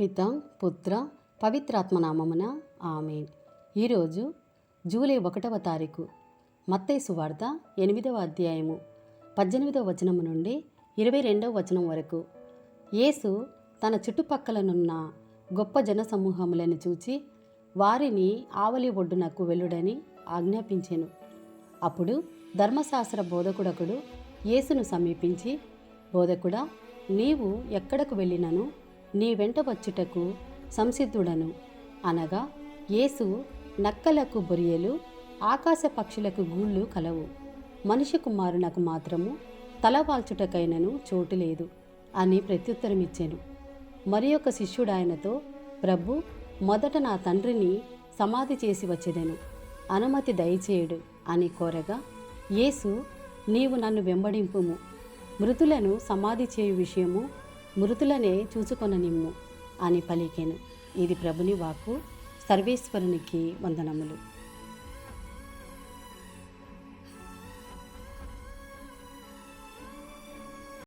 పిత పుత్ర పవిత్రాత్మనామమున ఆమెన్. ఈరోజు జూలై ఒకటవ తారీఖు మత్తేసు వార్త ఎనిమిదవ అధ్యాయము పద్దెనిమిదవ వచనము నుండి ఇరవై రెండవ వచనం వరకు. యేసు తన చుట్టుపక్కలనున్న గొప్ప జన సమూహములను చూచి వారిని ఆవలి ఒడ్డునకు వెళ్ళుడని ఆజ్ఞాపించెను. అప్పుడు ధర్మశాస్త్ర బోధకుడకుడు యేసును సమీపించి బోధకుడా నీవు ఎక్కడకు వెళ్ళినను? నీ వెంట వచ్చుటకు సంసిద్ధుడను. అనగా యేసు నక్కలకు బొరియలు ఆకాశ పక్షులకు గూళ్ళు కలవు. మనిషి కుమారునకు మాత్రము తలవాల్చుటకైనను చోటు లేదు అని ప్రత్యుత్తరమిచ్చాను. మరి ఒక శిష్యుడు ఆయనతో ప్రభు మొదట నా తండ్రిని సమాధి చేసి వచ్చేదెను. అనుమతి దయచేయుడు అని కోరగా యేసు నీవు నన్ను వెంబడింపుము. మృతులను సమాధి చేయు విషయము మృతులనే చూసుకొననిమ్ము అని పలికెను. ఇది ప్రభుని వాక్కు సర్వేశ్వరునికి వందనములు.